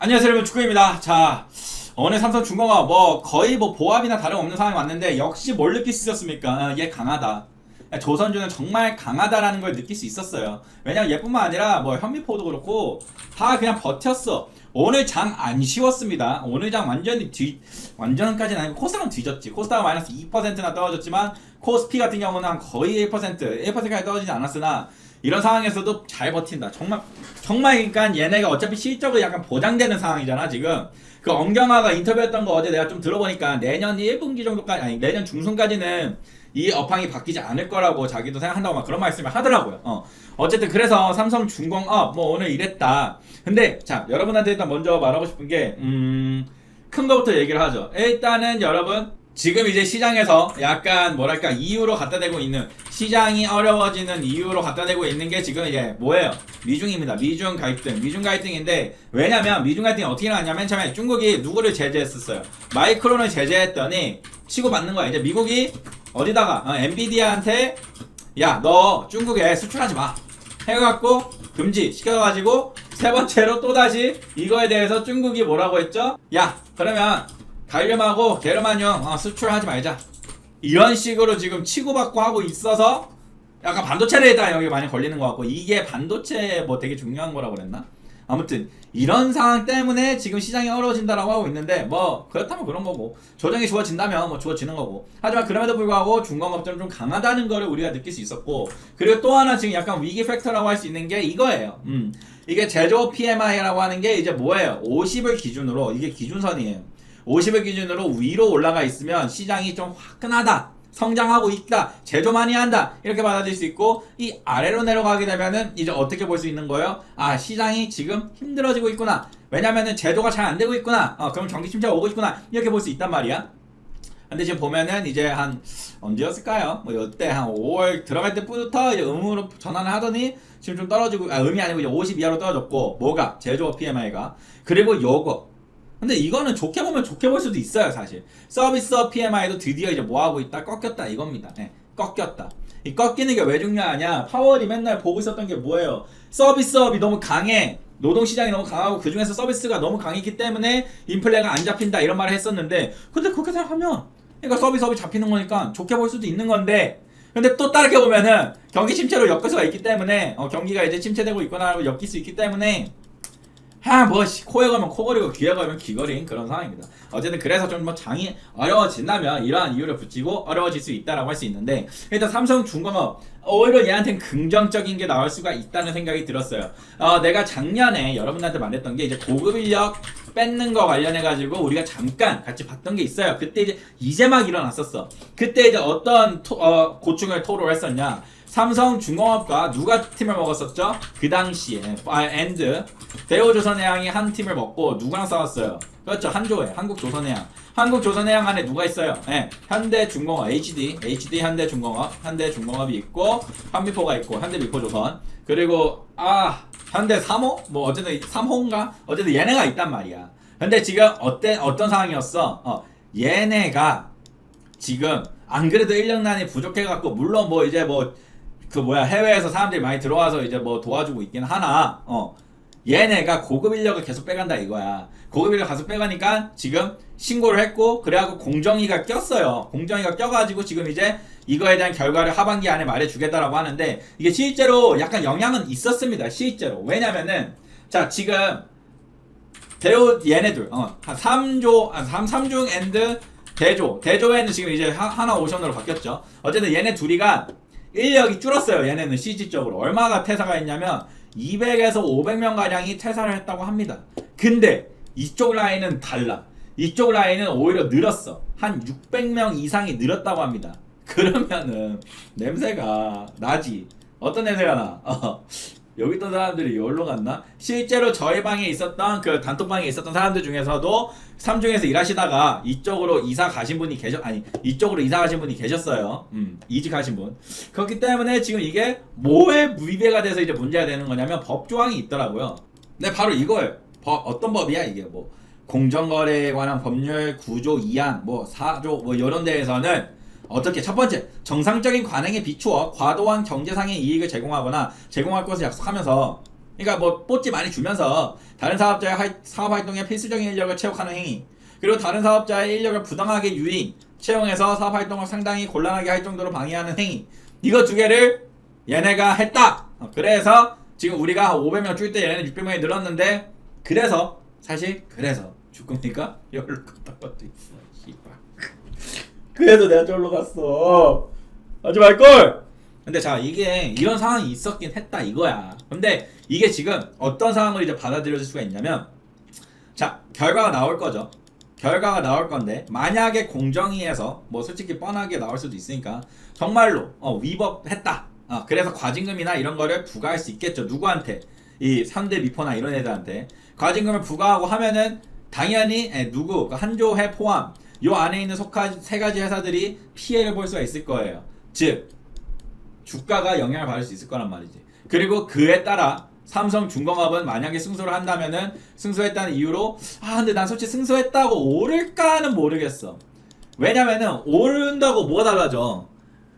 안녕하세요 여러분. 축구입니다. 자 오늘 삼성 중공업 뭐 거의 뭐 보합이나 다름없는 상황이 왔는데 역시 뭘 느낄 수 있었습니까? 아, 얘 강하다. 조선주는 정말 강하다라는 걸 느낄 수 있었어요. 왜냐면 얘뿐만 아니라 뭐 현미포도 그렇고 다 그냥 버텼어. 오늘 장 안 쉬웠습니다. 오늘 장 완전히 뒤 완전까지는 아니고 코스닥은 뒤졌지. 코스닥은 마이너스 2%나 떨어졌지만 코스피 같은 경우는 한 거의 1% 1%까지 떨어지지 않았으나 이런 상황에서도 잘 버틴다. 정말 정말 그러니까 얘네가 어차피 실적을 약간 보장되는 상황이잖아 지금. 그 엄경화가 인터뷰했던 거 어제 내가 좀 들어보니까 내년 1분기 정도까지 아니 내년 중순까지는 이 업황이 바뀌지 않을 거라고 자기도 생각한다고 막 그런 말씀을 하더라고요. 어. 어쨌든 그래서 삼성 중공업 뭐 오늘 이랬다. 근데 자 여러분한테 일단 먼저 말하고 싶은 게 음. 큰 거부터 얘기를 하죠. 일단은 여러분 지금 이제 시장에서 약간 뭐랄까 이유로 갖다 대고 있는 시장이 어려워지는 이유로 갖다 대고 있는 게 지금 이제 뭐예요? 미중입니다. 미중 갈등. 미중 갈등인데 왜냐면 미중 갈등이 어떻게 일어났냐면 처음에 중국이 누구를 제재했었어요. 마이크론을 제재했더니 치고받는 거야. 이제 미국이 어디다가 어, 엔비디아한테 야 너 중국에 수출하지 마. 해갖고 금지 시켜가지고 세 번째로 또 다시 이거에 대해서 중국이 뭐라고 했죠? 야 그러면 갈륨하고 게르만용 어, 수출하지 말자. 이런 식으로 지금 치고받고 하고 있어서 약간 반도체에 대한 여기 많이 걸리는 것 같고 이게 반도체 뭐 되게 중요한 거라고 그랬나? 아무튼 이런 상황 때문에 지금 시장이 어려워진다라고 하고 있는데 뭐 그렇다면 그런 거고 조정이 주어진다면 뭐 주어지는 거고 하지만 그럼에도 불구하고 중공업들은 좀 강하다는 거를 우리가 느낄 수 있었고 그리고 또 하나 지금 약간 위기 팩터라고 할 수 있는 게 이거예요. 음 이게 제조 PMI라고 하는 게 이제 뭐예요? 50을 기준으로 이게 기준선이에요. 50을 기준으로 위로 올라가 있으면 시장이 좀 화끈하다. 성장하고 있다. 제조 많이 한다. 이렇게 받아들일 수 있고 이 아래로 내려가게 되면은 이제 어떻게 볼 수 있는 거예요? 아, 시장이 지금 힘들어지고 있구나. 왜냐면은 제도가 잘 안 되고 있구나. 어, 그럼 경기 침체가 오고 있구나. 이렇게 볼 수 있단 말이야. 근데 지금 보면은 이제 한 언제였을까요? 뭐 이때 한 5월 들어갈 때부터 이제 음으로 전환을 하더니 지금 좀 떨어지고 아 음이 아니고 이제 50 이하로 떨어졌고 뭐가 제조업 PMI가 그리고 요거 근데 이거는 좋게 보면 좋게 볼 수도 있어요, 사실. 서비스업 PMI도 드디어 이제 뭐 하고 있다, 꺾였다 이겁니다. 네, 꺾였다. 이 꺾이는 게 왜 중요하냐? 파월이 맨날 보고 있었던 게 뭐예요? 서비스업이 너무 강해. 노동시장이 너무 강하고 그 중에서 서비스가 너무 강했기 때문에 인플레가 안 잡힌다 이런 말을 했었는데 근데 그렇게 생각하면 그러니까 서비스업이 잡히는 거니까 좋게 볼 수도 있는 건데 근데 또 다르게 보면은 경기 침체로 엮을 수가 있기 때문에 어, 경기가 이제 침체되고 있거나 엮일 수 있기 때문에 하뭐 코에 걸면 코걸이고 귀에 걸면 귀걸이인 그런 상황입니다. 어쨌든 그래서 좀 뭐 장이 어려워진다면 이러한 이유를 붙이고 어려워질 수 있다라고 할 수 있는데 일단 삼성 중공업 오히려 얘한테는 긍정적인 게 나올 수가 있다는 생각이 들었어요. 어, 내가 작년에 여러분한테 말했던 게 이제 고급 인력 뺏는 거 관련해 가지고 우리가 잠깐 같이 봤던 게 있어요. 그때 이제 이제 막 일어났었어. 그때 이제 어떤 토, 어, 고충을 토로했었냐? 삼성 중공업과 누가 팀을 먹었었죠? 그 당시에 아, 엔드 대우조선해양이 한 팀을 먹고 누구랑 싸웠어요? 그렇죠 한조해 한국조선해양 한국조선해양 안에 누가 있어요? 네, 현대중공업 HD HD 현대중공업 현대중공업이 있고 한미포가 있고 현대미포조선 그리고 아 현대 3호 뭐 어쨌든 3호인가 어쨌든 얘네가 있단 말이야. 근데 지금 어때 어떤 상황이었어? 어 얘네가 지금 안 그래도 인력난이 부족해갖고 물론 뭐 이제 뭐 그 뭐야 해외에서 사람들이 많이 들어와서 이제 뭐 도와주고 있긴 하나 어. 얘네가 고급 인력을 계속 빼간다 이거야. 고급 인력 가서 빼가니까 지금 신고를 했고 그래갖고 공정위가 꼈어요. 공정위가 껴가지고 지금 이제 이거에 대한 결과를 하반기 안에 말해주겠다라고 하는데 이게 실제로 약간 영향은 있었습니다 실제로. 왜냐면은 자 지금 대우 얘네들 어, 한 3조 아, 3, 3중 앤드 대조. 대조에는 지금 이제 하, 하나 오션으로 바뀌었죠. 어쨌든 얘네 둘이가 인력이 줄었어요. 얘네는 CG적으로. 얼마가 퇴사가 했냐면 200에서 500명 가량이 퇴사를 했다고 합니다. 근데 이쪽 라인은 달라. 이쪽 라인은 오히려 늘었어. 한 600명 이상이 늘었다고 합니다. 그러면은 냄새가 나지. 어떤 냄새가 나? 어. 여기 있던 사람들이 여기로 갔나? 실제로 저희 방에 있었던 그 단톡방에 있었던 사람들 중에서도 삼중에서 일하시다가 이쪽으로 이사 가신 분이 계셨 아니 이쪽으로 이사 가신 분이 계셨어요. 음 이직하신 분. 그렇기 때문에 지금 이게 뭐에 위배가 돼서 이제 문제가 되는 거냐면 법 조항이 있더라고요. 네 바로 이거예요. 법 어떤 법이야 이게 뭐 공정거래에 관한 법률 9조 2항 뭐 4조 뭐 이런 데에서는 어떻게? 첫 번째 정상적인 관행에 비추어 과도한 경제상의 이익을 제공하거나 제공할 것을 약속하면서 그러니까 뭐 뽀찌 많이 주면서 다른 사업자의 할- 사업 활동에 필수적인 인력을 채용하는 행위. 그리고 다른 사업자의 인력을 부당하게 유인 채용해서 사업 활동을 상당히 곤란하게 할 정도로 방해하는 행위. 이거 두 개를 얘네가 했다. 어, 그래서 지금 우리가 500명 줄 때 얘네는 600명이 늘었는데 그래서 사실 그래서 주꾸니까 열로 갔다 것도 있어 씨발 그래서 내가 저기로 갔어. 하지 말걸! 근데 자 이게 이런 상황이 있었긴 했다 이거야. 근데 이게 지금 어떤 상황을 이제 받아들여질 수가 있냐면 자 결과가 나올 거죠. 결과가 나올 건데 만약에 공정위에서 뭐 솔직히 뻔하게 나올 수도 있으니까 정말로 어, 위법했다. 어, 그래서 과징금이나 이런 거를 부과할 수 있겠죠. 누구한테? 이 3대 미포나 이런 애들한테. 과징금을 부과하고 하면은 당연히 에, 누구? 그 한조회 포함 요 안에 있는 속하 세 가지 회사들이 피해를 볼 수가 있을 거예요 즉 주가가 영향을 받을 수 있을 거란 말이지. 그리고 그에 따라 삼성 중공업은 만약에 승소를 한다면은 승소했다는 이유로 아 근데 난 솔직히 승소했다고 오를까는 모르겠어. 왜냐면은 오른다고 뭐가 달라져?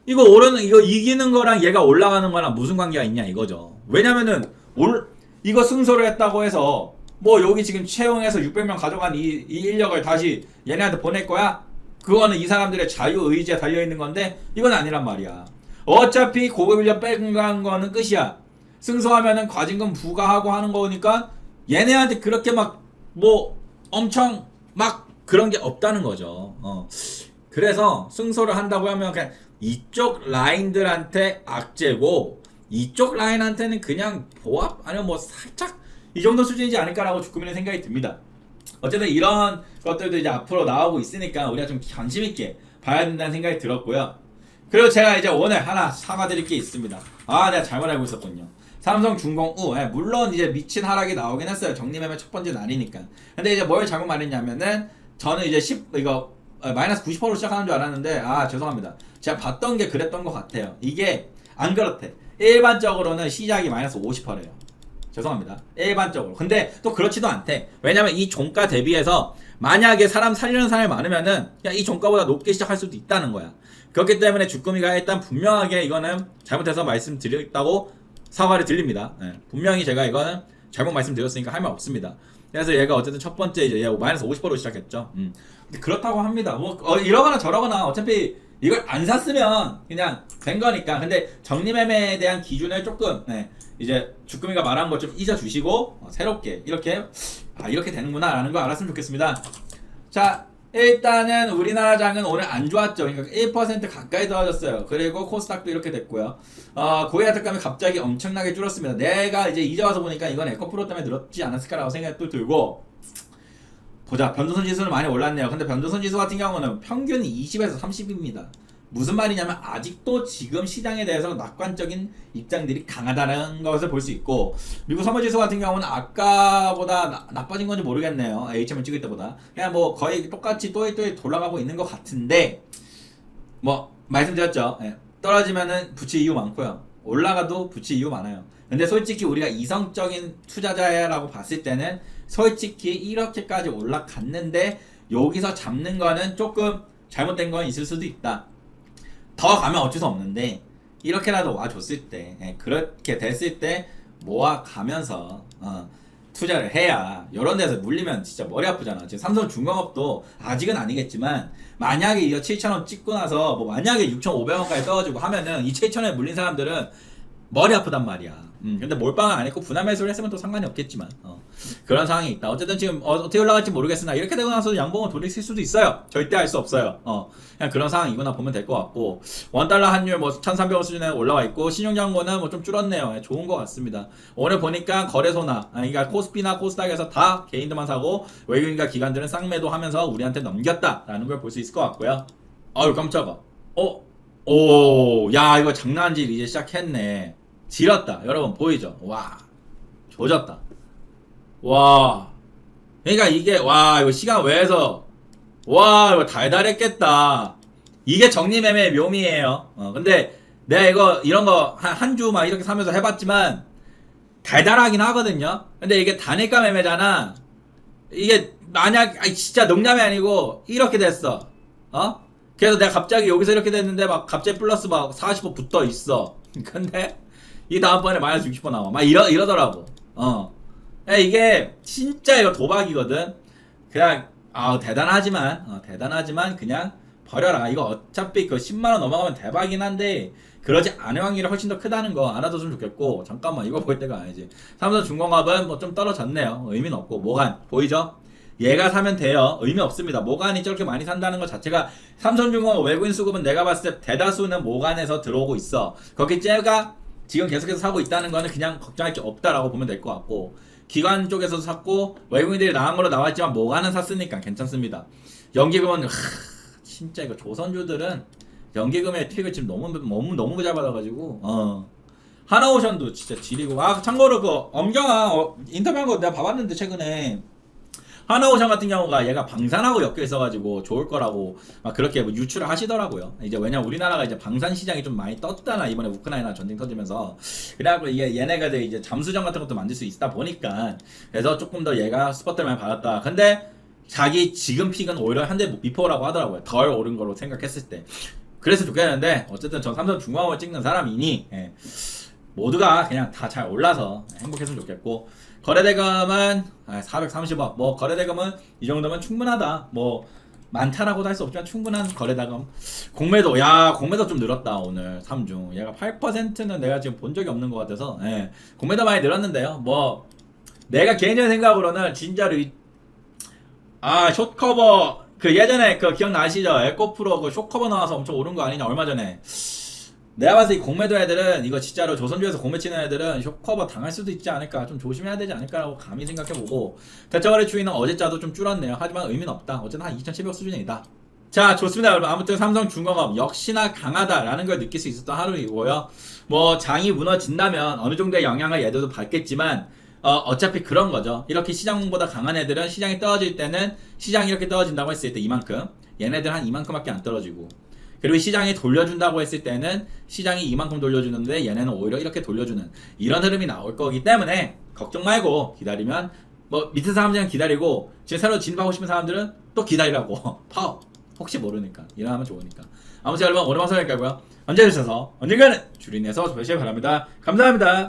이거 오르는 이거 이기는 거랑 얘가 올라가는 거랑 무슨 관계가 있냐 이거죠. 왜냐면은 올 이거 승소를 했다고 해서 뭐 여기 지금 채용해서 600명 가져간 이, 이 인력을 다시 얘네한테 보낼 거야? 그거는 이 사람들의 자유 의지에 달려 있는 건데 이건 아니란 말이야. 어차피 고급 인력 빼간 거는 끝이야. 승소하면은 과징금 부과하고 하는 거니까 얘네한테 그렇게 막 뭐 엄청 막 그런 게 없다는 거죠. 어. 그래서 승소를 한다고 하면 그냥 이쪽 라인들한테 악재고 이쪽 라인한테는 그냥 보합 아니면 뭐 살짝 이 정도 수준이지 않을까라고 주꾸미는 생각이 듭니다. 어쨌든 이런 것들도 이제 앞으로 나오고 있으니까 우리가 좀 관심 있게 봐야 된다는 생각이 들었고요. 그리고 제가 이제 오늘 하나 사과드릴 게 있습니다. 아, 내가 잘못 알고 있었군요. 삼성 중공 우, 예, 물론 이제 미친 하락이 나오긴 했어요. 정리매매 첫 번째 날이니까. 근데 이제 뭘 잘못 말했냐면은 저는 이제 10 이거 어, 마이너스 90%로 시작하는 줄 알았는데 아 죄송합니다. 제가 봤던 게 그랬던 것 같아요. 이게 안 그렇대. 일반적으로는 시작이 마이너스 50%래요. 죄송합니다. 일반적으로. 근데 또 그렇지도 않대. 왜냐면 이 종가 대비해서 만약에 사람 살리는 사람이 많으면은 그냥 이 종가보다 높게 시작할 수도 있다는 거야. 그렇기 때문에 주꾸미가 일단 분명하게 이거는 잘못해서 말씀드렸다고 사과를 드립니다. 예, 분명히 제가 이거는 잘못 말씀드렸으니까 할 말 없습니다. 그래서 얘가 어쨌든 첫 번째 이제 얘 마이너스 50%로 시작했죠. 음. 근데 그렇다고 합니다. 뭐 어, 이러거나 저러거나 어차피 이걸 안 샀으면 그냥 된 거니까. 근데 정리매매에 대한 기준을 조금 네, 이제 주꾸미가 말한 것 좀 잊어 주시고 어, 새롭게 이렇게 아 이렇게 되는구나라는 거 알았으면 좋겠습니다. 자 일단은 우리나라 장은 오늘 안 좋았죠. 그러니까 1% 가까이 떨어졌어요. 그리고 코스닥도 이렇게 됐고요. 어, 고해아 특감이 갑자기 엄청나게 줄었습니다. 내가 이제 이제 와서 보니까 이건 에코프로 때문에 늘었지 않았을까라고 생각도 들고 보자 변동선 지수는 많이 올랐네요. 근데 변동선 지수 같은 경우는 평균 20에서 30입니다. 무슨 말이냐면 아직도 지금 시장에 대해서 낙관적인 입장들이 강하다는 것을 볼 수 있고 미국 선물 지수 같은 경우는 아까보다 나, 나빠진 건지 모르겠네요. HM을 찍을 때보다 그냥 뭐 거의 똑같이 또이또이 돌아가고 있는 것 같은데 뭐 말씀드렸죠. 예. 떨어지면은 붙일 이유 많고요. 올라가도 붙일 이유 많아요. 근데 솔직히 우리가 이성적인 투자자라고 봤을 때는 솔직히 이렇게까지 올라갔는데 여기서 잡는 거는 조금 잘못된 건 있을 수도 있다. 더 가면 어쩔 수 없는데 이렇게라도 와줬을 때 예, 그렇게 됐을 때 모아 가면서 어, 투자를 해야 이런 데서 물리면 진짜 머리 아프잖아. 지금 삼성 중공업도 아직은 아니겠지만 만약에 이거 7,000원 찍고 나서 뭐 만약에 6,500원까지 떠가지고 하면은 이 7,000원에 물린 사람들은 머리 아프단 말이야. 음, 근데 몰빵을 안 했고 분할 매수를 했으면 또 상관이 없겠지만 어, 그런 상황이 있다. 어쨌든 지금 어, 떻게 올라갈지 모르겠으나 이렇게 되고 나서 양봉을 돌리실 수도 있어요. 절대 알 수 없어요. 어, 그냥 그런 상황이구나 보면 될 것 같고 원 달러 환율 뭐 1,300원 수준에 올라와 있고 신용장고는 뭐 좀 줄었네요. 예, 좋은 것 같습니다. 오늘 보니까 거래소나 아니, 그러니까 코스피나 코스닥에서 다 개인들만 사고 외국인과 기관들은 쌍매도 하면서 우리한테 넘겼다라는 걸 볼 수 있을 것 같고요. 아유 깜짝아. 어? 오, 야 이거 장난질 이제 시작했네. 지렸다. 여러분 보이죠? 와, 조졌다. 와, 그러니까 이게 와 이거 시간 외에서 와 이거 달달했겠다. 이게 정리매매의 묘미예요. 어, 근데 내가 이거 이런 거 한 주 막 이렇게 사면서 해봤지만 달달하긴 하거든요. 근데 이게 단일가 매매잖아. 이게 만약 아니 진짜 농담이 아니고 이렇게 됐어. 어? 그래서 내가 갑자기 여기서 이렇게 됐는데 막 갑자기 플러스 막 40% 붙어 있어. 근데 이 다음번에 마이너스 60% 나와. 막 이러 이러더라고. 어. 이게 진짜 이거 도박이거든. 그냥 아 대단하지만 어, 대단하지만 그냥 버려라. 이거 어차피 그 10만 원 넘어가면 대박이긴 한데 그러지 않을 확률이 훨씬 더 크다는 거 알아뒀으면 좋겠고 잠깐만 이거 볼 때가 아니지. 삼성 중공업은 뭐 좀 떨어졌네요. 의미는 없고 모간 보이죠? 얘가 사면 돼요. 의미 없습니다. 모간이 저렇게 많이 산다는 것 자체가 삼성중공업 외국인 수급은 내가 봤을 때 대다수는 모간에서 들어오고 있어. 거기 쟤가 지금 계속해서 사고 있다는 거는 그냥 걱정할 게 없다라고 보면 될 것 같고 기관 쪽에서도 샀고 외국인들이 나간 걸로 나왔지만 모간은 샀으니까 괜찮습니다. 연기금은 하, 진짜 이거 조선주들은 연기금의 트릭을 지금 너무 너무 너무 잘 받아가지고 어. 하나오션도 진짜 지리고 아 참고로 그 엄경아 어, 인터뷰한 거 내가 봐봤는데 최근에 하나오션 같은 경우가 얘가 방산하고 엮여 있어가지고 좋을 거라고 막 그렇게 뭐 유출을 하시더라고요. 이제 왜냐 우리나라가 이제 방산 시장이 좀 많이 떴다나 이번에 우크라이나 전쟁 터지면서 그래갖고 이게 얘네가 이제 잠수정 같은 것도 만들 수 있다 보니까 그래서 조금 더 얘가 스포트를 많이 받았다. 근데 자기 지금 픽은 오히려 현대 미포라고 하더라고요. 덜 오른 거로 생각했을 때. 그래서 좋겠는데 어쨌든 전 삼성 중앙을 찍는 사람이니 예. 모두가 그냥 다 잘 올라서 행복했으면 좋겠고 거래대금은 430억. 뭐 거래대금은 이 정도면 충분하다. 뭐 많다라고도 할 수 없지만 충분한 거래대금. 공매도 야 공매도 좀 늘었다 오늘 3중. 얘가 8%는 내가 지금 본 적이 없는 것 같아서 예. 공매도 많이 늘었는데요. 뭐 내가 개인적인 생각으로는 진짜로 이- 아 숏커버 그 예전에 그 기억나시죠? 에코프로 그 숏커버 나와서 엄청 오른 거 아니냐 얼마 전에 내가 봤을 때이 공매도 애들은 이거 진짜로 조선주에서 공매 치는 애들은 쇼커버 당할 수도 있지 않을까. 좀 조심해야 되지 않을까라고 감히 생각해보고 대처거래 추이는 어제자도 좀 줄었네요. 하지만 의미는 없다. 어쨌든 한 2,700 수준이다. 자 좋습니다 여러분. 아무튼 삼성 중공업 역시나 강하다라는 걸 느낄 수 있었던 하루이고요. 뭐 장이 무너진다면 어느 정도의 영향을 얘들도 받겠지만 어, 어차피 그런 거죠. 이렇게 시장보다 강한 애들은 시장이 떨어질 때는 시장이 이렇게 떨어진다고 했을 때 이만큼. 얘네들 한 이만큼밖에 안 떨어지고 그리고 시장이 돌려준다고 했을 때는 시장이 이만큼 돌려주는데 얘네는 오히려 이렇게 돌려주는 이런 흐름이 나올 거기 때문에 걱정 말고 기다리면 뭐 밑에 사람들은 기다리고 지금 새로 진입하고 싶은 사람들은 또 기다리라고. 파워. 혹시 모르니까. 일어나면 좋으니까. 아무튼 여러분 오늘 방송 여기까지고요. 언제 주셔서 언젠가는 줄인해서 뵈시길 바랍니다. 감사합니다